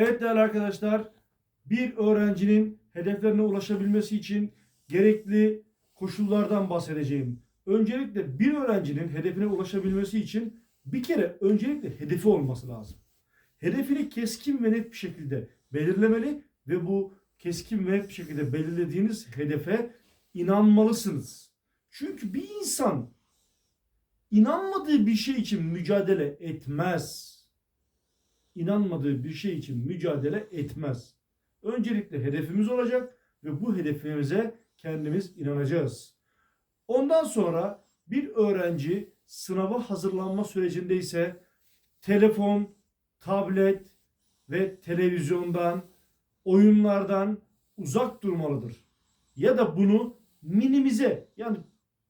Evet değerli arkadaşlar, bir öğrencinin hedeflerine ulaşabilmesi için gerekli koşullardan bahsedeceğim. Öncelikle bir öğrencinin hedefine ulaşabilmesi için bir kere öncelikle hedefi olması lazım. Hedefini keskin ve net bir şekilde belirlemeli ve bu keskin ve net bir şekilde belirlediğiniz hedefe inanmalısınız. Çünkü bir insan inanmadığı bir şey için mücadele etmez inanmadığı bir şey için mücadele etmez. Öncelikle hedefimiz olacak ve bu hedefimize kendimiz inanacağız. Ondan sonra bir öğrenci sınava hazırlanma sürecinde ise telefon, tablet ve televizyondan, oyunlardan uzak durmalıdır. Ya da bunu minimize yani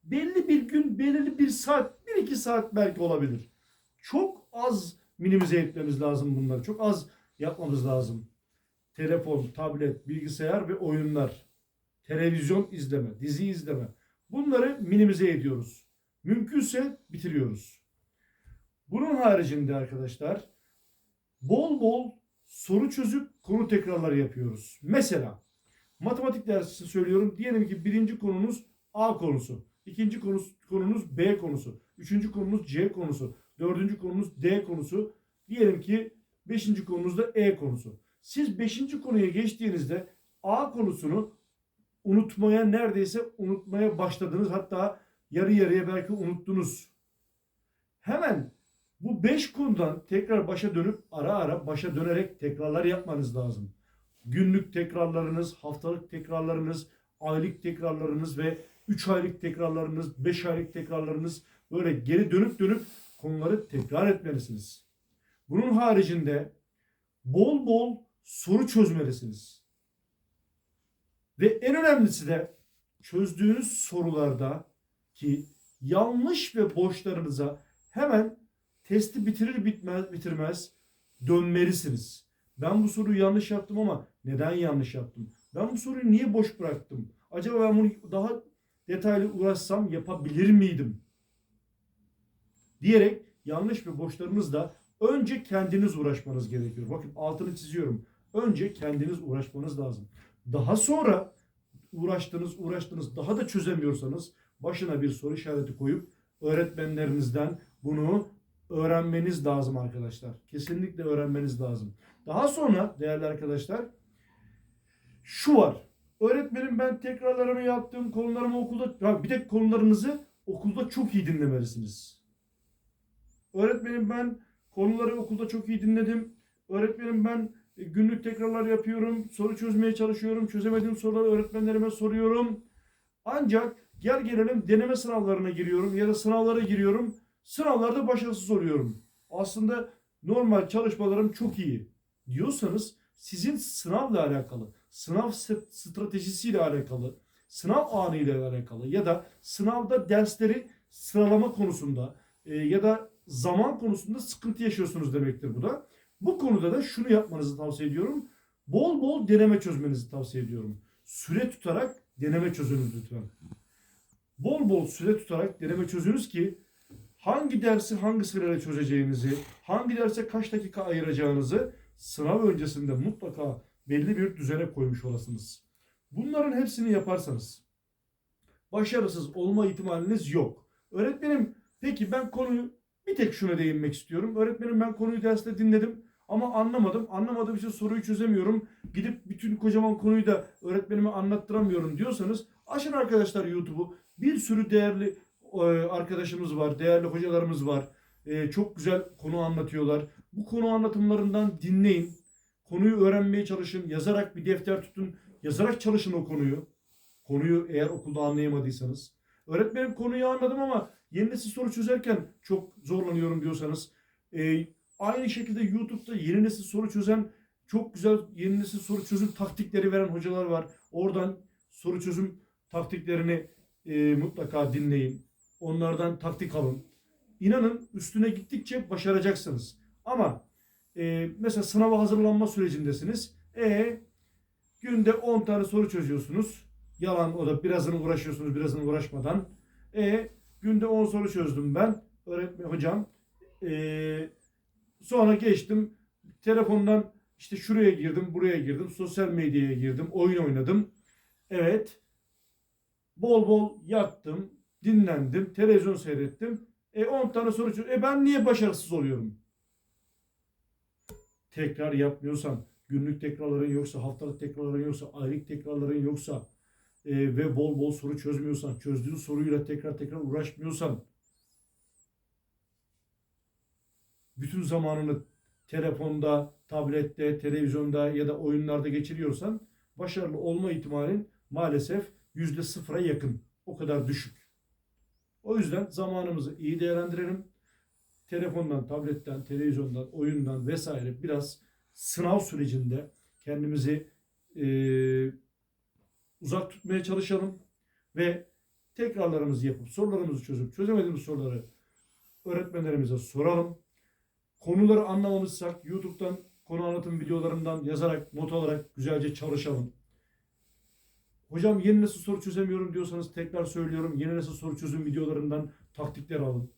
belli bir gün, belirli bir saat, bir iki saat belki olabilir. Çok az minimize etmemiz lazım bunları. Çok az yapmamız lazım. Telefon, tablet, bilgisayar ve oyunlar. Televizyon izleme, dizi izleme. Bunları minimize ediyoruz. Mümkünse bitiriyoruz. Bunun haricinde arkadaşlar bol bol soru çözüp konu tekrarları yapıyoruz. Mesela matematik dersi söylüyorum. Diyelim ki birinci konunuz A konusu. ikinci konunuz, konunuz B konusu. Üçüncü konunuz C konusu. Dördüncü konumuz D konusu. Diyelim ki beşinci konumuz da E konusu. Siz beşinci konuya geçtiğinizde A konusunu unutmaya neredeyse unutmaya başladınız. Hatta yarı yarıya belki unuttunuz. Hemen bu beş konudan tekrar başa dönüp ara ara başa dönerek tekrarlar yapmanız lazım. Günlük tekrarlarınız, haftalık tekrarlarınız, aylık tekrarlarınız ve 3 aylık tekrarlarınız, 5 aylık tekrarlarınız böyle geri dönüp dönüp konuları tekrar etmelisiniz. Bunun haricinde bol bol soru çözmelisiniz. Ve en önemlisi de çözdüğünüz sorularda ki yanlış ve boşlarınıza hemen testi bitirir bitmez bitirmez dönmelisiniz. Ben bu soruyu yanlış yaptım ama neden yanlış yaptım? Ben bu soruyu niye boş bıraktım? Acaba ben bunu daha detaylı uğraşsam yapabilir miydim? Diyerek yanlış ve boşlarınızda önce kendiniz uğraşmanız gerekiyor. Bakın altını çiziyorum. Önce kendiniz uğraşmanız lazım. Daha sonra uğraştınız uğraştınız daha da çözemiyorsanız başına bir soru işareti koyup öğretmenlerinizden bunu öğrenmeniz lazım arkadaşlar. Kesinlikle öğrenmeniz lazım. Daha sonra değerli arkadaşlar şu var. Öğretmenim ben tekrarlarımı yaptım. Konularımı okulda ya bir de konularınızı okulda çok iyi dinlemelisiniz. Öğretmenim ben konuları okulda çok iyi dinledim. Öğretmenim ben e, günlük tekrarlar yapıyorum. Soru çözmeye çalışıyorum. Çözemediğim soruları öğretmenlerime soruyorum. Ancak gel gelelim deneme sınavlarına giriyorum ya da sınavlara giriyorum. Sınavlarda başarısız oluyorum. Aslında normal çalışmalarım çok iyi diyorsanız sizin sınavla alakalı, sınav stratejisiyle alakalı, sınav anıyla alakalı ya da sınavda dersleri sıralama konusunda e, ya da zaman konusunda sıkıntı yaşıyorsunuz demektir bu da. Bu konuda da şunu yapmanızı tavsiye ediyorum. Bol bol deneme çözmenizi tavsiye ediyorum. Süre tutarak deneme çözünüz lütfen. Bol bol süre tutarak deneme çözünüz ki hangi dersi hangi sırayla çözeceğinizi, hangi derse kaç dakika ayıracağınızı sınav öncesinde mutlaka belli bir düzene koymuş olasınız. Bunların hepsini yaparsanız başarısız olma ihtimaliniz yok. Öğretmenim peki ben konuyu bir tek şuna değinmek istiyorum. Öğretmenim ben konuyu derste dinledim ama anlamadım. Anlamadığım için soruyu çözemiyorum. Gidip bütün kocaman konuyu da öğretmenime anlattıramıyorum diyorsanız açın arkadaşlar YouTube'u. Bir sürü değerli e, arkadaşımız var, değerli hocalarımız var. E, çok güzel konu anlatıyorlar. Bu konu anlatımlarından dinleyin. Konuyu öğrenmeye çalışın. Yazarak bir defter tutun. Yazarak çalışın o konuyu. Konuyu eğer okulda anlayamadıysanız. Öğretmenim konuyu anladım ama yeni nesil soru çözerken çok zorlanıyorum diyorsanız e, aynı şekilde YouTube'da yeni nesil soru çözen çok güzel yeni nesil soru çözüm taktikleri veren hocalar var. Oradan soru çözüm taktiklerini e, mutlaka dinleyin. Onlardan taktik alın. İnanın üstüne gittikçe başaracaksınız. Ama e, mesela sınava hazırlanma sürecindesiniz. E günde 10 tane soru çözüyorsunuz. Yalan o da birazını uğraşıyorsunuz birazını uğraşmadan. E günde 10 soru çözdüm ben. Öğretmen hocam. E, sonra geçtim. Telefondan İşte şuraya girdim, buraya girdim, sosyal medyaya girdim, oyun oynadım. Evet. Bol bol yattım, dinlendim, televizyon seyrettim. E 10 tane soru çöz- E ben niye başarısız oluyorum? Tekrar yapmıyorsan, günlük tekrarların yoksa, haftalık tekrarların yoksa, aylık tekrarların yoksa e, ve bol bol soru çözmüyorsan, çözdüğün soruyla tekrar tekrar uğraşmıyorsan, bütün zamanını telefonda, tablette, televizyonda ya da oyunlarda geçiriyorsan başarılı olma ihtimalin maalesef yüzde sıfıra yakın. O kadar düşük. O yüzden zamanımızı iyi değerlendirelim. Telefondan, tabletten, televizyondan, oyundan vesaire biraz sınav sürecinde kendimizi eee, uzak tutmaya çalışalım ve tekrarlarımızı yapıp sorularımızı çözüp çözemediğimiz soruları öğretmenlerimize soralım. Konuları anlamamızsak YouTube'dan konu anlatım videolarından yazarak, not alarak güzelce çalışalım. Hocam yeni nesil soru çözemiyorum diyorsanız tekrar söylüyorum. Yeni nesil soru çözüm videolarından taktikler alın.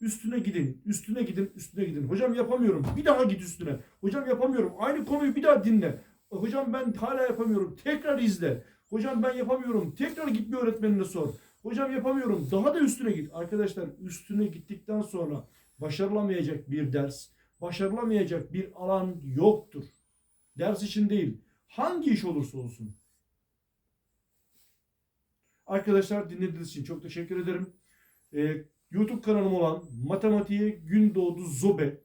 Üstüne gidin, üstüne gidin, üstüne gidin. Hocam yapamıyorum. Bir daha git üstüne. Hocam yapamıyorum. Aynı konuyu bir daha dinle. Hocam ben hala yapamıyorum. Tekrar izle. Hocam ben yapamıyorum. Tekrar git bir öğretmenine sor. Hocam yapamıyorum. Daha da üstüne git. Arkadaşlar üstüne gittikten sonra başarılamayacak bir ders, başarılamayacak bir alan yoktur. Ders için değil. Hangi iş olursa olsun. Arkadaşlar dinlediğiniz için çok teşekkür ederim. Ee, YouTube kanalım olan Matematiğe Gündoğdu Zobe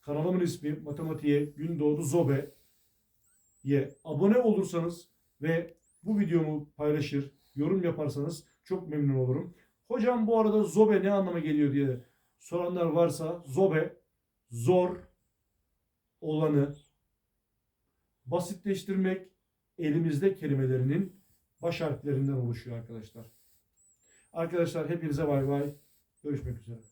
kanalımın ismi Matematiğe Gündoğdu Zobe'ye abone olursanız ve bu videomu paylaşır, yorum yaparsanız çok memnun olurum. Hocam bu arada zobe ne anlama geliyor diye soranlar varsa zobe zor olanı basitleştirmek elimizde kelimelerinin baş harflerinden oluşuyor arkadaşlar. Arkadaşlar hepinize bay bay. Görüşmek üzere.